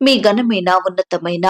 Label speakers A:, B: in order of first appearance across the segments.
A: మీ ఘనమైన ఉన్నతమైన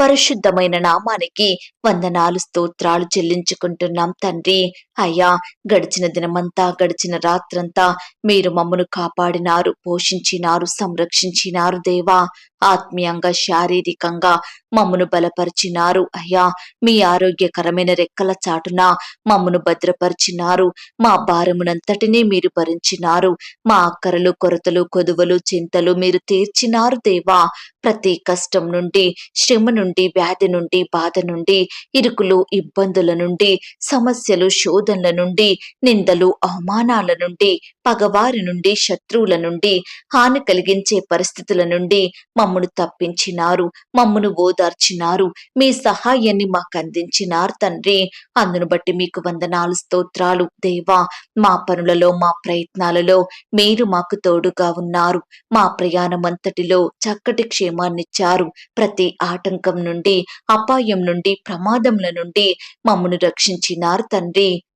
A: పరిశుద్ధమైన నామానికి వందనాలు స్తోత్రాలు చెల్లించుకుంటున్నాం తండ్రి. అయ్యా గడిచిన దినమంతా గడిచిన రాత్రంతా మీరు మమ్మను కాపాడినారు పోషించినారు సంరక్షించినారు దేవా. ఆత్మీయంగా శారీరకంగా మమ్మను బలపరిచినారు. అయ్యా మీ ఆరోగ్యకరమైన రెక్కల చాటున మమ్మను భద్రపరిచినారు. మా భారమునంతటినీ మీరు భరించినారు. మా అక్కరలు కొరతలు కొదువలు చింతలు మీరు తీర్చినారు దేవా. ప్రతి కష్టం నుండి శ్రమ నుండి వ్యాధి నుండి బాధ నుండి ఇరుకులు ఇబ్బందుల నుండి సమస్యలు శోధనల నుండి నిందలు అవమానాల నుండి పగవారి నుండి శత్రువుల నుండి హాని కలిగించే పరిస్థితుల నుండి మమ్మను తప్పించినారు మమ్మను ఓదార్చినారు మీ సహాయాన్ని మాకు అందించినారు తండ్రి. అందును బట్టి మీకు వందనాలు స్తోత్రాలు. దేవా మా పనులలో మా ప్రయత్నాలలో మీరు మాకు తోడుగా ఉన్నారు. మా ప్రయాణం అంతటిలో చక్కటి క్షేమాన్నిచ్చారు ప్రతి ఆటంకం నుండి అపాయం నుండి ప్రమాదముల నుండి మమ్మను రక్షించినారు తండ్రి.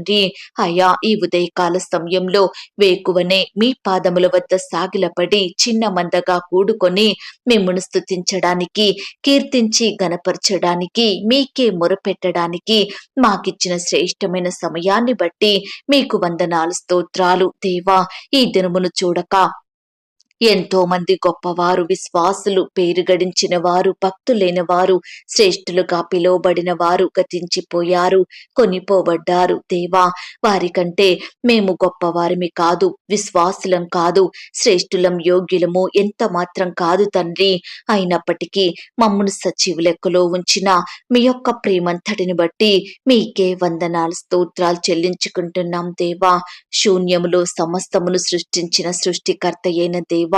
A: తండ్రి అయా ఈ ఉదయకాల సమయంలో వేకువనే మీ పాదముల వద్ద సాగిలపడి చిన్న మందగా కూడుకొని మిమ్మను స్తుతించడానికి కీర్తించి గనపరచడానికి మీకే మొరపెట్టడానికి మాకిచ్చిన శ్రేష్టమైన సమయాన్ని బట్టి మీకు వందనాలు స్తోత్రాలు. దేవా ఈ దినమును చూడక ఎంతో మంది గొప్పవారు విశ్వాసులు పేరు గడించిన వారు భక్తులైన వారు శ్రేష్ఠులుగా పిలువబడిన వారు గతించిపోయారు కొనిపోబడ్డారు. దేవా వారికంటే మేము గొప్పవారిమి కాదు విశ్వాసులం కాదు శ్రేష్ఠులం యోగ్యులము ఎంత మాత్రం కాదు తండ్రి. అయినప్పటికీ మమ్మను సచివు లెక్కలో ఉంచిన మీ యొక్క ప్రేమంతటిని బట్టి మీకే వందనాలు స్తోత్రాలు చెల్లించుకుంటున్నాం దేవా. శూన్యములో సమస్తమును సృష్టించిన సృష్టికర్త అయిన దేవ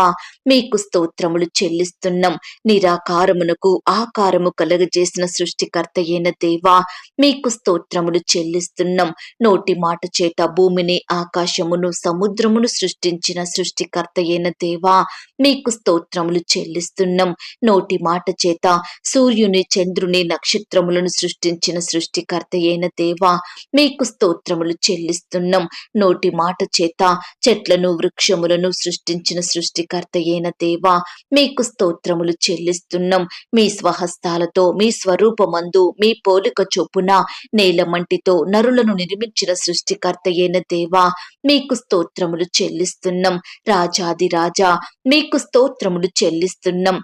A: మీకు స్తోత్రములు చెల్లిస్తున్నాం. నిరాకారమునకు ఆకారము కలగజేసిన సృష్టికర్త అయిన దేవా మీకు స్తోత్రములు చెల్లిస్తున్నాం. నోటి మాట చేత భూమిని ఆకాశమును సముద్రమును సృష్టించిన సృష్టికర్త అయిన దేవా మీకు స్తోత్రములు చెల్లిస్తున్నాం. నోటి మాట చేత సూర్యుని చంద్రుని నక్షత్రములను సృష్టించిన సృష్టికర్త అయిన దేవా మీకు స్తోత్రములు చెల్లిస్తున్నాం. నోటి మాట చేత చెట్లను వృక్షములను సృష్టించిన సృష్టి సృష్టికర్త అయిన దేవా మీకు స్తోత్రములు చెల్లిస్తున్నాం. మీ స్వహస్తాలతో మీ స్వరూపమందు మీ పోలిక చొప్పున నేలమంటితో నరులను నిర్మించిన సృష్టికర్త అయిన దేవా మీకు స్తోత్రములు చెల్లిస్తున్నాం. రాజాది రాజా మీకు స్తోత్రములు చెల్లిస్తున్నాం.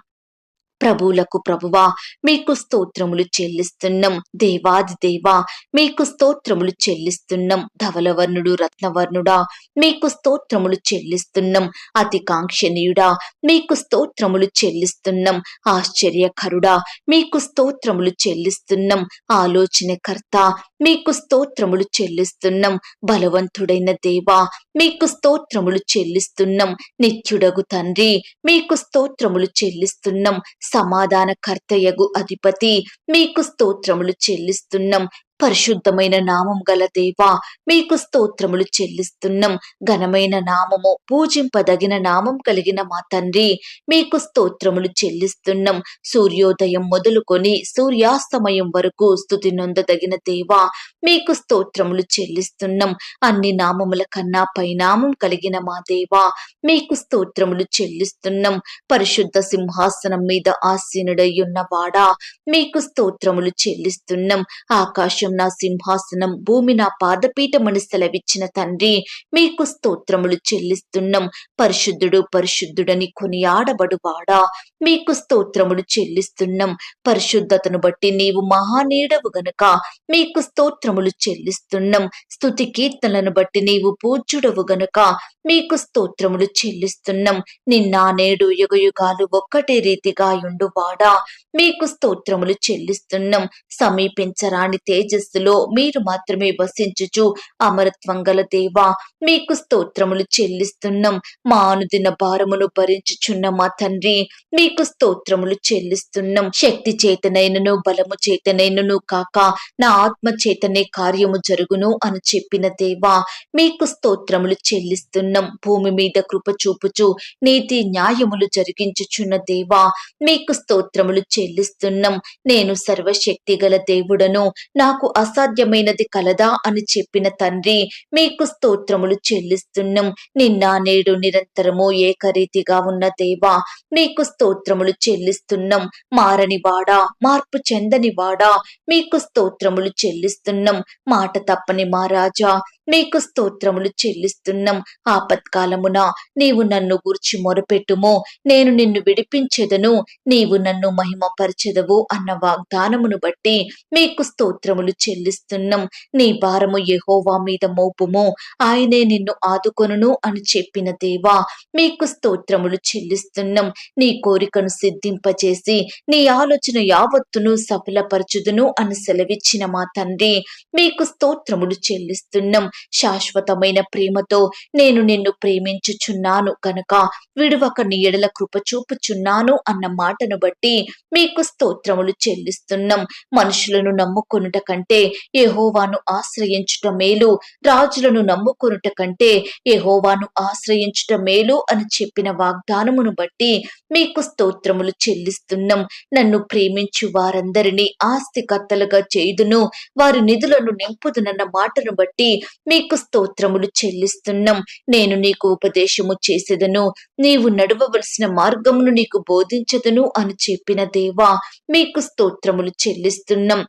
A: ప్రభువులకు ప్రభువా మీకు స్తోత్రములు చెల్లిస్తున్నాం. దేవాది దేవా మీకు స్తోత్రములు చెల్లిస్తున్నాం. ధవలవర్ణుడు రత్నవర్ణుడా మీకు స్తోత్రములు చెల్లిస్తున్నాం. అతి కాంక్షణీయుడా మీకు స్తోత్రములు చెల్లిస్తున్నాం. ఆశ్చర్యకరుడా మీకు స్తోత్రములు చెల్లిస్తున్నాం. ఆలోచనకర్త మీకు స్తోత్రములు చెల్లిస్తున్నాం. బలవంతుడైన దేవా మీకు స్తోత్రములు చెల్లిస్తున్నాం. నిత్యుడగు తండ్రి మీకు స్తోత్రములు చెల్లిస్తున్నాం. సమాధానకర్తయగు అధిపతి. మీకు స్తోత్రములు చెల్లిస్తున్నాం. పరిశుద్ధమైన నామం గల దేవా మీకు స్తోత్రములు చెల్లిస్తున్నాం. ఘనమైన నామము పూజింపదగిన నామం కలిగిన మా తండ్రి మీకు స్తోత్రములు చెల్లిస్తున్నాం. సూర్యోదయం మొదలుకొని సూర్యాస్తమయం వరకు స్థుతి నొందదగిన దేవా మీకు స్తోత్రములు చెల్లిస్తున్నాం. అన్ని నామముల కన్నా పైనామం కలిగిన మా దేవా మీకు స్తోత్రములు చెల్లిస్తున్నాం. పరిశుద్ధ సింహాసనం మీద ఆసీనుడయ్యున్న వాడా మీకు స్తోత్రములు చెల్లిస్తున్నాం. ఆకాశం నా సింహాసనం భూమి నా పాదపీఠమని సెలవిచ్చిన తండ్రి మీకు స్తోత్రములు చెల్లిస్తున్నాం. పరిశుద్ధుడు పరిశుద్ధుడని కొనియాడబడువాడా? మీకు స్తోత్రములు చెల్లిస్తున్నాం. పరిశుద్ధతను బట్టి నీవు మహానీడవు గనుక మీకు స్తోత్రములు చెల్లిస్తున్నాం. స్థుతి కీర్తనలను బట్టి నీవు పూజ్యుడవు గనుక మీకు స్తోత్రములు చెల్లిస్తున్నాం. నిన్న నేడు యుగయుగాలు ఒక్కటే రీతిగా ఉండువాడా మీకు స్తోత్రములు చెల్లిస్తున్నాం. సమీపించరాని తేజస్సులో మీరు మాత్రమే వసించుచు అమరత్వం గల దేవా మీకు స్తోత్రములు చెల్లిస్తున్నాం. మా అనుదిన భారమును భరించుచున్న మా తండ్రి మీకు స్తోత్రములు చెల్లిస్తున్నాం. శక్తి చేతనైనను బలము చేతనైనను కాక నా ఆత్మ చేతనే కార్యము జరుగును అని చెప్పిన దేవా మీకు స్తోత్రములు చెల్లిస్తున్నాం. భూమి మీద కృప చూపుచు నీతి న్యాయములు జరిగించుచున్న దేవా మీకు స్తోత్రములు చెల్లిస్తున్నాం. నేను సర్వశక్తి గల దేవుడను నాకు అసాధ్యమైనది కలదా అని చెప్పిన తండ్రి మీకు స్తోత్రములు చెల్లిస్తున్నాం. నిన్న నేడు నిరంతరము ఏకరీతిగా ఉన్న దేవా మీకు స్తోత్రములు చెల్లిస్తున్నాం. మారని వాడా మార్పు చెందని వాడా మీకు స్తోత్రములు చెల్లిస్తున్నాం. మాట తప్పని మా రాజా మీకు స్తోత్రములు చెల్లిస్తున్నాం. ఆపత్కాలమున నీవు నన్ను గూర్చి మొరపెట్టుము. నేను నిన్ను విడిపించెదను. నీవు నన్ను మహిమపరచెదవు అన్న వాగ్దానమును బట్టి మీకు స్తోత్రములు చెల్లిస్తున్నాం. నీ భారము యహోవా మీద మోపుము. ఆయనే నిన్ను ఆదుకొనును అని చెప్పిన దేవా మీకు స్తోత్రములు చెల్లిస్తున్నాం. నీ కోరికను సిద్ధింపచేసి నీ ఆలోచన యావత్తును సఫలపరచుదును అని సెలవిచ్చిన మా తండ్రి మీకు స్తోత్రములు చెల్లిస్తున్నాం. శాశ్వతమైన ప్రేమతో నేను నిన్ను ప్రేమించుచున్నాను కనుక విడువక నీ ఎడల కృప చూపుచున్నాను అన్న మాటను బట్టి మీకు స్తోత్రములు చెల్లిస్తున్నాం. మనుషులను నమ్ముకొనుట కంటే ఏహోవాను ఆశ్రయించుట మేలు రాజులను నమ్ముకొనుట కంటే ఏహోవాను ఆశ్రయించుట మేలు అని చెప్పిన వాగ్దానమును బట్టి మీకు స్తోత్రములు చెల్లిస్తున్నాం. నన్ను ప్రేమించు వారందరినీ ఆస్తికర్తలుగా చేయుదును వారి నిధులను నింపుదునన్న మాటను బట్టి మీకు స్తోత్రములు చెల్లిస్తున్నాం. నేను నీకు ఉపదేశము చేసేదను. నీవు నడవవలసిన మార్గమును నీకు బోధించదను అని చెప్పిన దేవా మీకు స్తోత్రములు చెల్లిస్తున్నాం.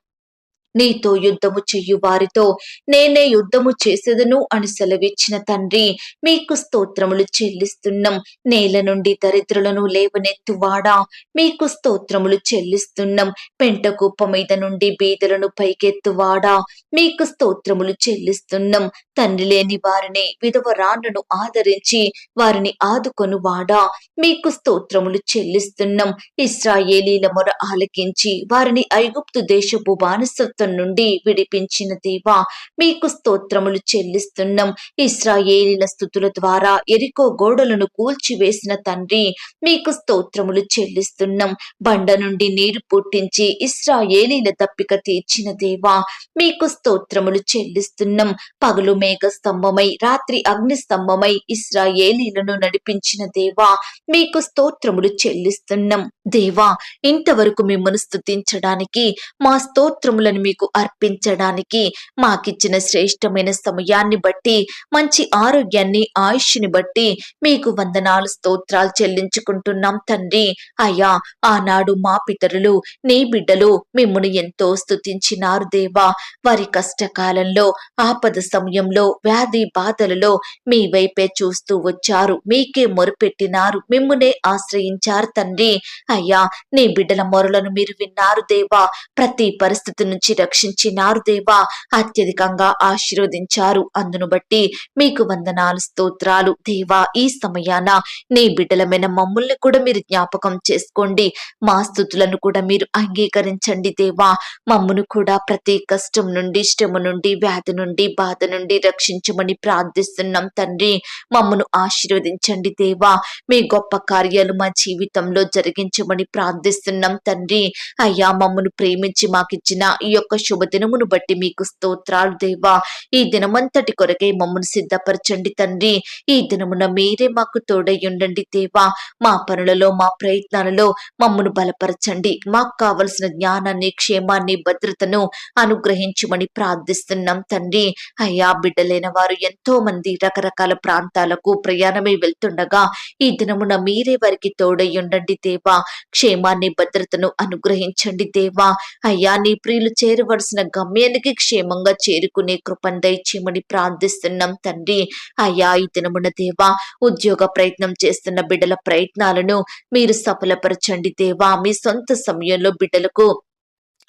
A: నీతో యుద్ధము చెయ్యు వారితో నేనే యుద్ధము చేసేదను అని సెలవిచ్చిన తండ్రి మీకు స్తోత్రములు చెల్లిస్తున్నాం. నేల నుండి దరిద్రులను లేవనెత్తువాడా? మీకు స్తోత్రములు చెల్లిస్తున్నాం. పెంట కుప్ప మీద నుండి బీదలను పైకెత్తువాడా? మీకు స్తోత్రములు చెల్లిస్తున్నాం. తండ్రి లేని వారిని విధవరాండ్రను ఆదరించి వారిని ఆదుకొను వాడా మీకు స్తోత్రములు చెల్లిస్తున్నాం. ఇస్రాయేలీల మొర ఆలకించి వారిని ఐగుప్తు దేశపు బానిసత్వం నుండి విడిపించిన దేవా మీకు స్తోత్రములు చెల్లిస్తున్నాం. ఇస్రాయేలీల స్థుతుల ద్వారా ఎరికో గోడలను కూల్చివేసిన తండ్రి మీకు స్తోత్రములు చెల్లిస్తున్నాం. బండ నుండి నీరు పుట్టించి ఇస్రాయేలీల తప్పిక తీర్చిన దేవా మీకు స్తోత్రములు చెల్లిస్తున్నాం. పగలు మేఘ స్తంభమై రాత్రి అగ్ని స్తంభమై ఇస్రాయేలీలను నడిపించిన దేవా మీకు స్తోత్రములు చెల్లిస్తున్నాం. దేవా ఇంతవరకు మిమ్మల్ని స్తుతించడానికి మా స్తోత్రములను మీకు అర్పించడానికి మాకిచ్చిన శ్రేష్టమైన సమయాన్ని బట్టి మంచి ఆరోగ్యాన్ని ఆయుష్ని బట్టి మీకు వందనాలు స్తోత్రాలు చెల్లించుకుంటున్నాం తండ్రి. అయ్యా ఆనాడు మా పితరులు నీ బిడ్డలు మిమ్మును ఎంతో స్తుతించినారు దేవా. వారి కష్టకాలంలో ఆపద సమయంలో వ్యాధి బాధలలో మీ వైపే చూస్తూ వచ్చారు. మీకే మొరుపెట్టినారు. మిమ్మునే ఆశ్రయించారు తండ్రి. అయ్యా నీ బిడ్డల మొరలను మీరు విన్నారు దేవా. ప్రతి పరిస్థితి నుంచి రక్షించినారు దేవా అత్యధికంగా ఆశీర్వదించారు. అందును బట్టి మీకు వందనాలు స్తోత్రాలు. దేవా ఈ సమయాన నీ బిడ్డలమైన మమ్మల్ని కూడా మీరు జ్ఞాపకం చేసుకోండి. మా స్థుతులను కూడా మీరు అంగీకరించండి దేవా. మమ్మను కూడా ప్రతి కష్టం నుండి శ్రమ నుండి వ్యాధి నుండి బాధ నుండి రక్షించమని ప్రార్థిస్తున్నాం తండ్రి. మమ్మను ఆశీర్వదించండి దేవా. మీ గొప్ప కార్యాలు మా జీవితంలో జరిగించమని ప్రార్థిస్తున్నాం తండ్రి. అయ్యా మమ్మను ప్రేమించి మాకిచ్చిన ఈ యొక్క శుభదినమును బట్టి మీకు స్తోత్రాలు దేవా. ఈ దినమంతటి కొరకే మమ్మను సిద్ధపరచండి తండ్రి. ఈ దినమున మీరే మాకు తోడై ఉండండి దేవా. మా పనులలో మా ప్రయత్నాలలో మమ్మను బలపరచండి. మాకు కావలసిన జ్ఞానాన్ని క్షేమాన్ని భద్రతను అనుగ్రహించమని ప్రార్థిస్తున్నాం తండ్రి. అయ్యా బిడ్డలైన వారు ఎంతో మంది రకరకాల ప్రాంతాలకు ప్రయాణమై వెళ్తుండగా ఈ దినమున మీరే వారికి తోడై ఉండండి దేవా. క్షేమాన్ని భద్రతను అనుగ్రహించండి దేవా. అయ్యా నీ ప్రియులు చేరవలసిన గమ్యానికి క్షేమంగా చేరుకునే కృపను దయచేయమని ప్రార్థిస్తున్నాం తండ్రి. అయ్యా ఈ దినమున దేవా ఉద్యోగ ప్రయత్నం చేస్తున్న బిడ్డల ప్రయత్నాలను మీరు సఫలపరచండి దేవా. మీ సొంత సమయంలో బిడ్డలకు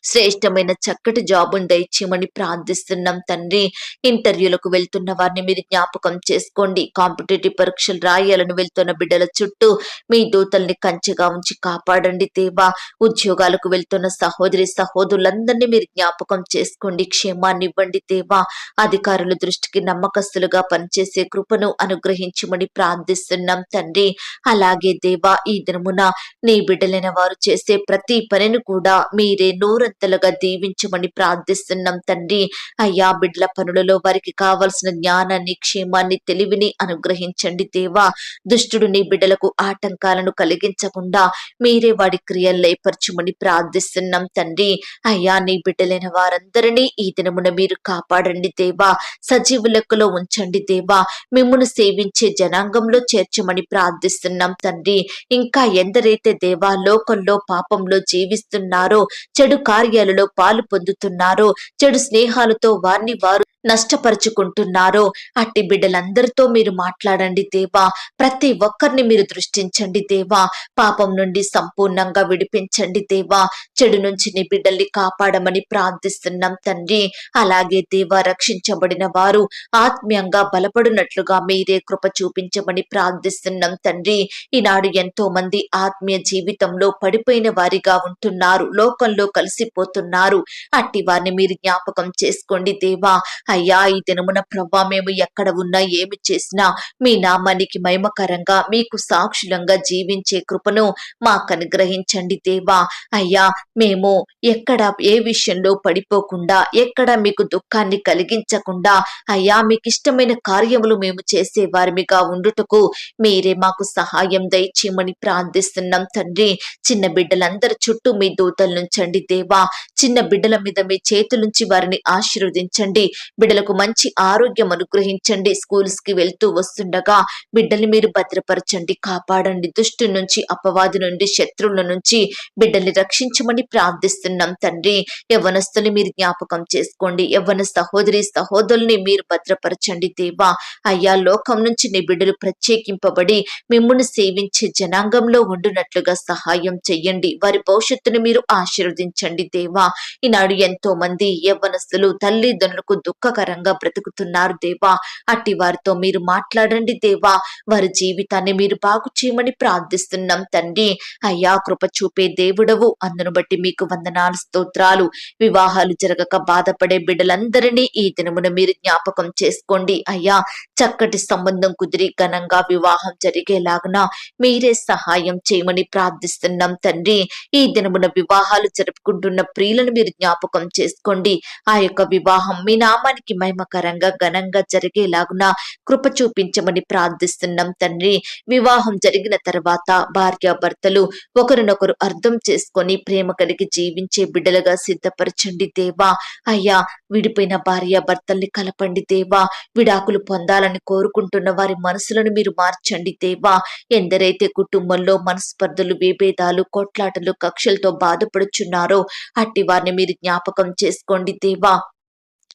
A: శ్రేష్టమైన చక్కటి జాబును దయచేయమని ప్రార్థిస్తున్నాం తండ్రి. ఇంటర్వ్యూలకు వెళ్తున్న వారిని మీరు జ్ఞాపకం చేసుకోండి. కాంపిటేటివ్ పరీక్షలు రాయాలని వెళ్తున్న బిడ్డల చుట్టూ మీ దూతల్ని కంచెగా ఉంచి కాపాడండి దేవా. ఉద్యోగాలకు వెళ్తున్న సహోదరి సహోదరులందరినీ మీరు జ్ఞాపకం చేసుకోండి. క్షేమాన్ని ఇవ్వండి దేవా. అధికారుల దృష్టికి నమ్మకస్తులుగా పనిచేసే కృపను అనుగ్రహించమని ప్రార్థిస్తున్నాం తండ్రి. అలాగే దేవా ఈ దినమున నీ బిడ్డలైన వారు చేసే ప్రతి పనిని కూడా మీరే నూరంతలుగా దీవించమని ప్రార్థిస్తున్నాం తండ్రి. అయ్యా బిడ్డల పనులలో వారికి కావలసిన జ్ఞానాన్ని క్షేమాన్ని తెలివిని అనుగ్రహించండి దేవా. దుష్టుడు నీ బిడ్డలకు ఆటంకాలను కలిగించకుండా మీరే వాడి క్రియల్లేపరచమని ప్రార్థిస్తున్నాం తండ్రి. అయ్యా నీ బిడ్డలైన వారందరినీ ఈ దినమున మీరు కాపాడండి దేవా. సజీవ లెక్కలో ఉంచండి దేవా. మిమ్మును సేవించే జనాంగంలో చేర్చమని ప్రార్థిస్తున్నాం తండ్రి. ఇంకా ఎందరైతే దేవా లోకంలో పాపంలో జీవిస్తున్నారో చెడు కార్యాలలో పాలు పొందుతున్నారు చెడు స్నేహాలతో వారిని వారు నష్టపరుచుకుంటున్నారో అట్టి బిడ్డలందరితో మీరు మాట్లాడండి దేవా. ప్రతి ఒక్కరిని మీరు దృష్టించండి దేవా. పాపం నుండి సంపూర్ణంగా విడిపించండి దేవా. చెడు నుంచి నీ బిడ్డల్ని కాపాడమని ప్రార్థిస్తున్నాం తండ్రి. అలాగే దేవా రక్షించబడిన వారు ఆత్మీయంగా బలపడినట్లుగా మీరే కృప చూపించమని ప్రార్థిస్తున్నాం తండ్రి. ఈనాడు ఎంతో మంది ఆత్మీయ జీవితంలో పడిపోయిన వారిగా ఉంటున్నారు లోకంలో కలిసిపోతున్నారు. అట్టి వారిని మీరు జ్ఞాపకం చేసుకోండి దేవా. అయ్యా ఈ దినమున ప్రభా మేము ఎక్కడ ఉన్నా ఏమి చేసినా మీ నామానికి మహిమకరంగా మీకు సాక్షులంగా జీవించే కృపను మాకు అనుగ్రహించండి దేవా. అయ్యా మేము ఎక్కడ ఏ విషయంలో పడిపోకుండా ఎక్కడ మీకు దుఃఖాన్ని కలిగించకుండా అయ్యా మీకు ఇష్టమైన కార్యములు మేము చేసే వారిమిగా ఉండుటకు మీరే మాకు సహాయం దయచేయమని ప్రార్థిస్తున్నాం తండ్రి. చిన్న బిడ్డలందరి చుట్టూ మీ దూతలు నుంచండి దేవా. చిన్న బిడ్డల మీద మీ చేతులుంచి వారిని ఆశీర్వదించండి. బిడ్డలకు మంచి ఆరోగ్యం అనుగ్రహించండి. స్కూల్స్కి వెళ్తూ వస్తుండగా బిడ్డల్ని మీరు భద్రపరచండి కాపాడండి. దుష్టు నుంచి అపవాది నుండి శత్రువుల నుంచి బిడ్డల్ని రక్షించమని ప్రార్థిస్తున్నాం తండ్రి. యవ్వనస్తుని మీరు జ్ఞాపకం చేసుకోండి. యవ్వన సహోదరి సహోదరుల్ని మీరు భద్రపరచండి దేవా. అయ్యా లోకం నుంచి నీ బిడ్డలు ప్రత్యేకింపబడి మిమ్మును సేవించే జనాంగంలో ఉండునట్లుగా సహాయం చెయ్యండి. వారి భవిష్యత్తును మీరు ఆశీర్వదించండి దేవా. ఈనాడు ఎంతో మంది యవ్వనస్తులు తల్లిదండ్రులకు దుఃఖకరంగా బ్రతుకుతున్నారు దేవా. అట్టి వారితో మీరు మాట్లాడండి దేవా. వారి జీవితాన్ని మీరు బాగు చేయమని ప్రార్థిస్తున్నాం తండ్రి. అయ్యా కృప చూపే దేవుడవు. అందును బట్టి మీకు వందనాలు స్తోత్రాలు. వివాహాలు జరగక బాధపడే బిడ్డలందరినీ ఈ దినమున మీరు జ్ఞాపకం చేసుకోండి. అయ్యా చక్కటి సంబంధం కుదిరి ఘనంగా వివాహం జరిగేలాగున మీరే సహాయం చేయమని ప్రార్థిస్తున్నాం తండ్రి. ఈ దినమున వివాహాలు జరుపుకుంటున్న ప్రియులను మీరు జ్ఞాపకం చేసుకోండి. ఆ యొక్క వివాహం మీ నామానికి మహిమకరంగా ఘనంగా జరిగేలాగున కృప చూపించమని ప్రార్థిస్తున్నాం తండ్రి. వివాహం జరిగిన తర్వాత భార్య భర్తలు ఒకరినొకరు అర్థం చేసుకొని ప్రేమ కలిగి జీవించే బిడ్డలుగా సిద్ధపరచండి దేవా. అయ్యా విడిపోయిన భార్య భర్తల్ని కలపండి దేవా. విడాకులు పొందాలని కోరుకుంటున్న వారి మనసులను మీరు మార్చండి దేవా. ఎందరైతే కుటుంబంలో మనస్పర్ధలు విభేదాలు కొట్లాటలు కక్షలతో బాధపడుచున్నారో అట్టి వారిని మీరు జ్ఞాపకం చేసుకోండి దేవా.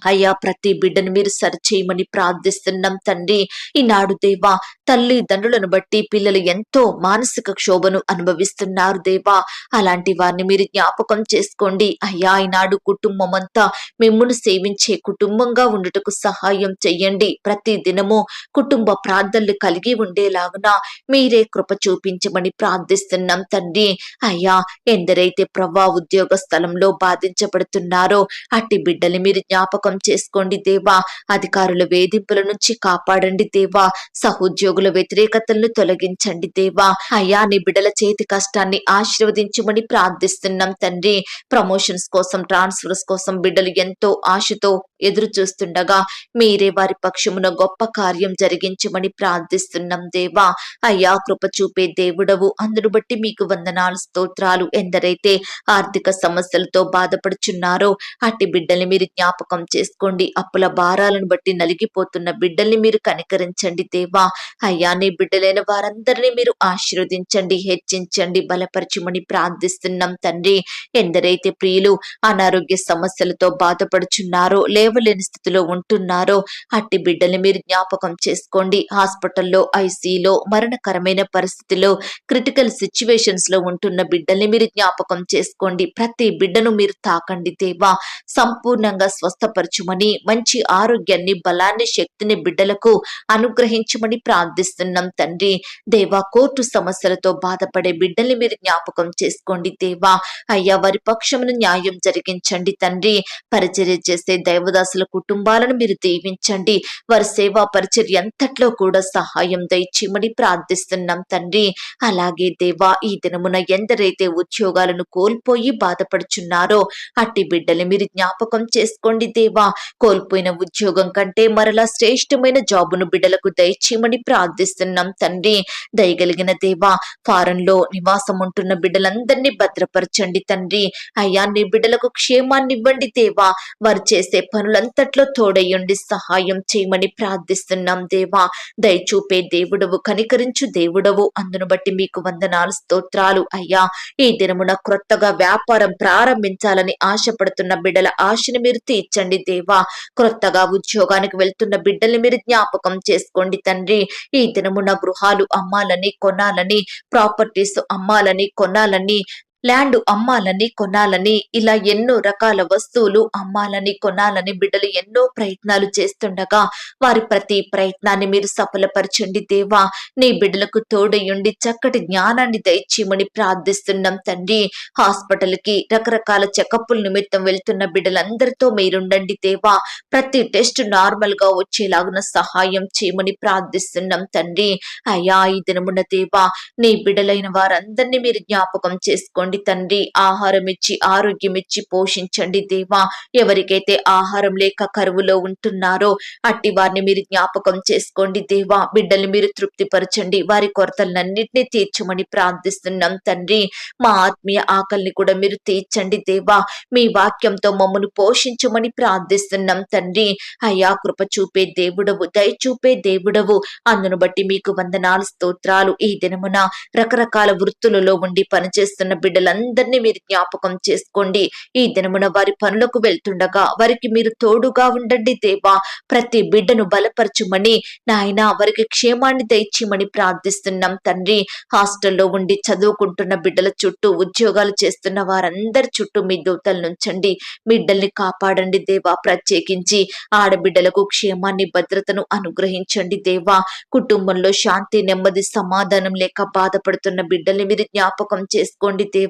A: అయ్యా ప్రతి బిడ్డను మీరు సరిచేయమని ప్రార్థిస్తున్నాం తండ్రి. ఈనాడు దేవా తల్లి తండ్రులను బట్టి పిల్లలు ఎంతో మానసిక క్షోభను అనుభవిస్తున్నారు దేవా. అలాంటి వారిని మీరు జ్ఞాపకం చేసుకోండి. అయ్యా ఈనాడు కుటుంబం అంతా మిమ్మును సేవించే కుటుంబంగా ఉండుటకు సహాయం చెయ్యండి. ప్రతి దినము కుటుంబ ప్రార్థనలు కలిగి ఉండేలాగున మీరే కృప చూపించమని ప్రార్థిస్తున్నాం తండ్రి. అయ్యా ఎందరైతే ప్రభా ఉద్యోగ స్థలంలో బాధించబడుతున్నారో అట్టి బిడ్డలు మీరు జ్ఞాపకం చేసుకోండి దేవా. అధికారుల వేధింపుల నుంచి కాపాడండి దేవా. సహోద్యోగుల వ్యతిరేకతలను తొలగించండి దేవా. అయ్యా నీ బిడ్డల చేతి కష్టాన్ని ఆశీర్వదించమని ప్రార్థిస్తున్నాం తండ్రి. ప్రమోషన్స్ కోసం ట్రాన్స్ఫర్స్ కోసం బిడ్డలు ఎంతో ఆశతో ఎదురు చూస్తుండగా మీరే వారి పక్షమున గొప్ప కార్యం జరిగించమని ప్రార్థిస్తున్నాం దేవా. అయ్యా కృప చూపే దేవుడవు. అందును బట్టి మీకు వందనాలు స్తోత్రాలు. ఎందరైతే ఆర్థిక సమస్యలతో బాధపడుచున్నారో అట్టి బిడ్డల్ని మీరు జ్ఞాపకం చేసుకోండి. అప్పుల భారాలను బట్టి నలిగిపోతున్న బిడ్డల్ని మీరు కనికరించండి దేవా. అయ్యా నీ బిడ్డలైన వారందరినీ మీరు ఆశీర్వదించండి హెచ్చించండి బలపరచమని ప్రార్థిస్తున్నాం తండ్రి. ఎందరైతే ప్రియులు అనారోగ్య సమస్యలతో బాధపడుచున్నారో లే లేవలేని స్థితిలో ఉంటున్నారో అట్టి బిడ్డల్ని మీరు జ్ఞాపకం చేసుకోండి. హాస్పిటల్లో ఐసీలో మరణకరమైన పరిస్థితిలో క్రిటికల్ సిచ్యువేషన్స్లో ఉంటున్న బిడ్డల్ని మీరు జ్ఞాపకం చేసుకోండి. ప్రతి బిడ్డను మీరు తాకండి దేవా. సంపూర్ణంగా స్వస్థపరచుమని మంచి ఆరోగ్యాన్ని బలాన్ని శక్తిని బిడ్డలకు అనుగ్రహించమని ప్రార్థిస్తున్నాం తండ్రి. దేవా కోర్టు సమస్యలతో బాధపడే బిడ్డల్ని మీరు జ్ఞాపకం చేసుకోండి దేవా. అయ్యా వారి పక్షమును న్యాయం జరిగించండి తండ్రి. పరిచర్య చేసే దైవదాసుల కుటుంబాలను మీరు దీవించండి. వారి సేవా పరిచర్య అంతట్లో కూడా సహాయం దయచేయమని ప్రార్థిస్తున్నాం తండ్రి. అలాగే దేవా ఈ దినమున ఎందరైతే ఉద్యోగాలను కోల్పోయి బాధపడుచున్నారో అట్టి బిడ్డలు మీరు జ్ఞాపకం చేసుకోండి దేవా. కోల్పోయిన ఉద్యోగం కంటే మరలా శ్రేష్టమైన జాబును బిడ్డలకు దయచేయమని ప్రార్థిస్తున్నాం తండ్రి. దయగలిగిన దేవా ఫారెన్లో నివాసం ఉంటున్న బిడ్డలందరినీ భద్రపరచండి తండ్రి. అయ్యా నీ బిడ్డలకు క్షేమాన్ని ఇవ్వండి దేవా. వారు చేసే పనులంతట్లో తోడయ్యుండి సహాయం చేయమని ప్రార్థిస్తున్నాం దేవా. దయచూపే దేవుడవు కనికరించు దేవుడవు. అందును బట్టి మీకు వందనాలు స్తోత్రాలు అయ్యా. ఈ దినమున క్రొత్తగా వ్యాపారం ప్రారంభించాలని ఆశపడుతున్న బిడ్డల ఆశని మీరు తీర్చండి దేవా. క్రొత్తగా ఉద్యోగానికి వెళ్తున్న బిడ్డల్ని మీరు జ్ఞాపకం చేసుకోండి తండ్రి. ఈ దినమున గృహాలు అమ్మాలని కొనాలని ప్రాపర్టీస్ అమ్మాలని కొనాలని ల్యాండ్ అమ్మాలని కొనాలని ఇలా ఎన్నో రకాల వస్తువులు అమ్మాలని కొనాలని బిడ్డలు ఎన్నో ప్రయత్నాలు చేస్తుండగా వారి ప్రతి ప్రయత్నాన్ని మీరు సఫలపరచండి దేవా. నీ బిడ్డలకు తోడయుండి చక్కటి జ్ఞానాన్ని దయచేయమని ప్రార్థిస్తున్నాం తండ్రి. హాస్పిటల్కి రకరకాల చెకప్పుల నిమిత్తం వెళ్తున్న బిడ్డలందరితో మీరుండండి దేవా. ప్రతి టెస్ట్ నార్మల్గా వచ్చేలాగున సహాయం చేయమని ప్రార్థిస్తున్నాం తండ్రి. అయ్యా ఈ దినమున దేవా నీ బిడ్డలైన వారందరినీ మీరు జ్ఞాపకం చేసుకోండి తండ్రి. ఆహారం ఇచ్చి ఆరోగ్యం ఇచ్చి పోషించండి దేవా. ఎవరికైతే ఆహారం లేక కరువులో ఉంటున్నారో అట్టి వారిని మీరు జ్ఞాపకం చేసుకోండి దేవా. బిడ్డల్ని మీరు తృప్తిపరచండి. వారి కొరతలన్నింటినీ తీర్చమని ప్రార్థిస్తున్నాం తండ్రి. మా ఆత్మీయ ఆకలిని కూడా మీరు తీర్చండి దేవా. మీ వాక్యంతో మమ్మను పోషించమని ప్రార్థిస్తున్నాం తండ్రి. అయ్యా కృప చూపే దేవుడవు దయ చూపే దేవుడవు. అందును బట్టి మీకు వందనాలు స్తోత్రాలు ఈ దినమున. రకరకాల వృత్తులలో ఉండి పనిచేస్తున్న బిడ్డలందరినీ మీరు జ్ఞాపకం చేసుకోండి. ఈ దినమున వారి పనులకు వెళ్తుండగా వారికి మీరు తోడుగా ఉండండి దేవా. ప్రతి బిడ్డను బలపరచుమని నాయన వారికి క్షేమాన్ని దయచేయమని ప్రార్థిస్తున్నాం తండ్రి. హాస్టల్లో ఉండి చదువుకుంటున్న బిడ్డల చుట్టూ ఉద్యోగాలు చేస్తున్న వారందరి చుట్టూ మీ దూతలు నుంచండి బిడ్డల్ని కాపాడండి దేవా. ప్రత్యేకించి ఆడబిడ్డలకు క్షేమాన్ని భద్రతను అనుగ్రహించండి దేవా. కుటుంబంలో శాంతి నెమ్మది సమాధానం లేక బాధపడుతున్న బిడ్డల్ని మీరు జ్ఞాపకం చేసుకోండి దేవా.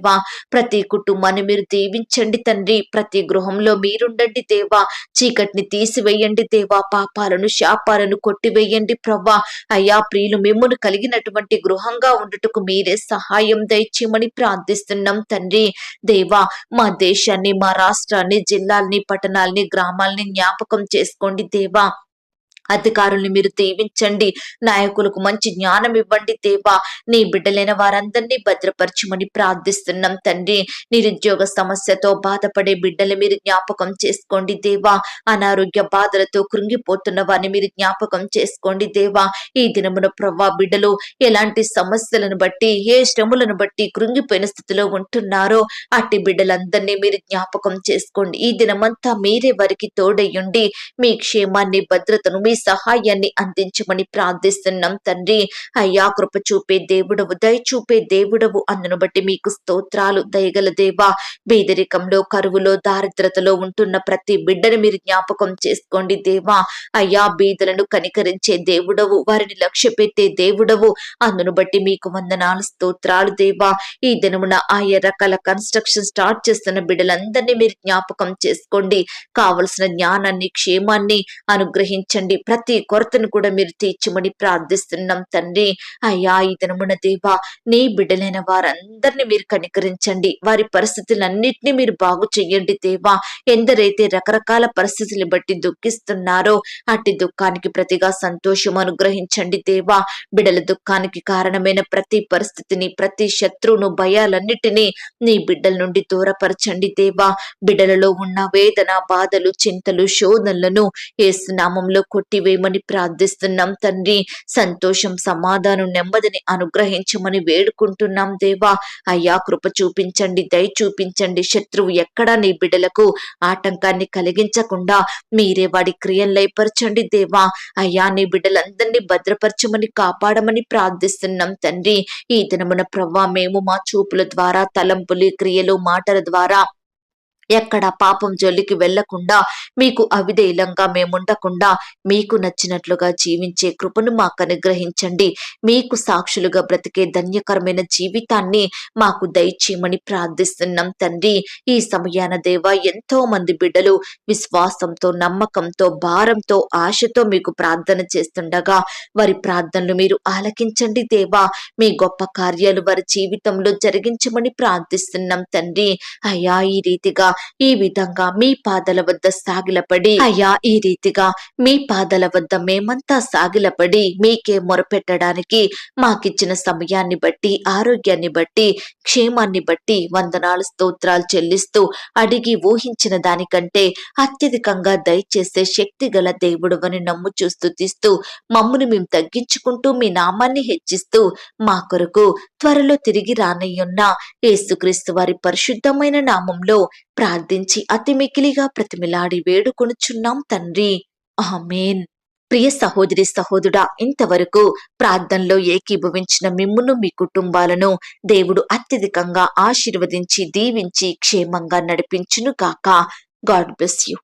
A: ప్రతి కుటుంబాన్ని మీరు దీవించండి తండ్రి. ప్రతి గృహంలో మీరుండండి దేవా. చీకటిని తీసివేయండి దేవా. పాపాలను శాపాలను కొట్టివేయండి ప్రవ్వా. అయ్యా ప్రియులు మిమ్మును కలిగినటువంటి గృహంగా ఉండటకు మీరే సహాయం దయచేయమని ప్రార్థిస్తున్నాం తండ్రి. దేవా మా దేశాన్ని మా రాష్ట్రాన్ని జిల్లాల్ని పట్టణాల్ని గ్రామాల్ని జ్ఞాపకం చేసుకోండి దేవా. అధికారుల్ని మీరు దీవించండి. నాయకులకు మంచి జ్ఞానం ఇవ్వండి దేవా. నీ బిడ్డలైన వారందరినీ భద్రపరచమని ప్రార్థిస్తున్నాం తండ్రి. నిరుద్యోగ సమస్యతో బాధపడే బిడ్డలు మీరు జ్ఞాపకం చేసుకోండి దేవా. అనారోగ్య బాధలతో కృంగిపోతున్న వారిని మీరు జ్ఞాపకం చేసుకోండి దేవా. ఈ దినమున ప్రవ్వా బిడ్డలు ఎలాంటి సమస్యలను బట్టి ఏ శ్రమలను బట్టి కృంగిపోయిన స్థితిలో ఉంటున్నారో అట్టి బిడ్డలందరినీ మీరు జ్ఞాపకం చేసుకోండి. ఈ దినమంతా మీరే వారికి తోడయ్యుండి మీ క్షేమాన్ని భద్రతను మీ సహాయాన్ని అందించమని ప్రార్థిస్తున్నాం తండ్రి. అయ్యా కృప చూపే దేవుడవు దయ చూపే దేవుడవు. అందును బట్టి మీకు స్తోత్రాలు దయగల దేవా. బీదరికంలో కరువులో దారిద్రతలో ఉంటున్న ప్రతి బిడ్డను మీరు జ్ఞాపకం చేసుకోండి దేవా. అయ్యా బీదలను కనికరించే దేవుడవు వారిని లక్ష్య పెట్టే దేవుడవు. అందును బట్టి మీకు వందనాలు స్తోత్రాలు దేవా. ఈ దినమున ఆయా రకాల కన్స్ట్రక్షన్ స్టార్ట్ చేస్తున్న బిడ్డలందరినీ మీరు జ్ఞాపకం చేసుకోండి. కావలసిన జ్ఞానాన్ని క్షేమాన్ని అనుగ్రహించండి. ప్రతి కొరతను కూడా మీరు తీర్చమని ప్రార్థిస్తున్నాం తండ్రి. అయ్యా ఈ దినమున దేవా నీ బిడ్డలైన వారందరినీ మీరు కనికరించండి. వారి పరిస్థితులన్నింటినీ మీరు బాగు చెయ్యండి దేవా. ఎందరైతే రకరకాల పరిస్థితులు బట్టి దుఃఖిస్తున్నారో అట్టి దుఃఖానికి ప్రతిగా సంతోషం అనుగ్రహించండి దేవా. బిడల దుఃఖానికి కారణమైన ప్రతి పరిస్థితిని ప్రతి శత్రువును భయాలన్నిటినీ నీ బిడ్డల నుండి దూరపరచండి దేవా. బిడలలో ఉన్న వేదన బాధలు చింతలు శోధనలను ఏసునామంలో కొట్టి కొట్టివేయమని ప్రార్థిస్తున్నాం తండ్రి. సంతోషం సమాధానం నెమ్మదిని అనుగ్రహించమని వేడుకుంటున్నాం దేవా. అయ్యా కృప చూపించండి దయ చూపించండి. శత్రువు ఎక్కడా నీ బిడ్డలకు ఆటంకాన్ని కలిగించకుండా మీరే వాడి క్రియలు లయపరచండి దేవా. అయ్యా నీ బిడ్డలందరినీ భద్రపరచమని కాపాడమని ప్రార్థిస్తున్నాం తండ్రి. ఈ దినమున ప్రవ్వా మేము మా చూపుల ద్వారా తలంపులు క్రియలు మాటల ద్వారా ఎక్కడ పాపం జోలికి వెళ్ళకుండా మీకు అవిధేయులంగా మేముండకుండా మీకు నచ్చినట్లుగా జీవించే కృపను మాకు అనుగ్రహించండి. మీకు సాక్షులుగా బ్రతికే ధన్యకరమైన జీవితాన్ని మాకు దయచేయమని ప్రార్థిస్తున్నాం తండ్రి. ఈ సమయాన దేవ ఎంతో మంది బిడ్డలు విశ్వాసంతో నమ్మకంతో భారంతో ఆశతో మీకు ప్రార్థన చేస్తుండగా వారి ప్రార్థనలు మీరు ఆలకించండి దేవా. మీ గొప్ప కార్యాలు వారి జీవితంలో జరిగించమని ప్రార్థిస్తున్నాం తండ్రి. అయ్యా ఈ రీతిగా ఈ విధంగా మీ పాదల వద్ద సాగిలపడి అయ్యా ఈ రీతిగా మీ పాదల వద్ద మేమంతా సాగిలపడి మీకే మొరపెట్టడానికి మాకిచ్చిన సమయాన్ని బట్టి ఆరోగ్యాన్ని బట్టి క్షేమాన్ని బట్టి వందనాలు స్తోత్రాలు చెల్లిస్తూ అడిగి ఊహించిన దానికంటే అత్యధికంగా దయచేసే శక్తి గల దేవుడు అని నమ్ము చూస్తూ తీస్తూ మమ్మును మేము తగ్గించుకుంటూ మీ నామాన్ని హెచ్చిస్తూ మా కొరకు త్వరలో తిరిగి రానయ్యున్న యేసుక్రీస్తు వారి పరిశుద్ధమైన నామంలో ప్రార్థించి అతి మికిలిగా ప్రతిమిలాడి వేడుకొనుచున్నాం తండ్రి. ఆమెన్. ప్రియ సహోదరి సహోదరుడా ఇంతవరకు ప్రార్థనలో ఏకీభవించిన మిమ్మును మీ కుటుంబాలను దేవుడు అత్యధికంగా ఆశీర్వదించి దీవించి క్షేమంగా నడిపించును గాక. God bless you.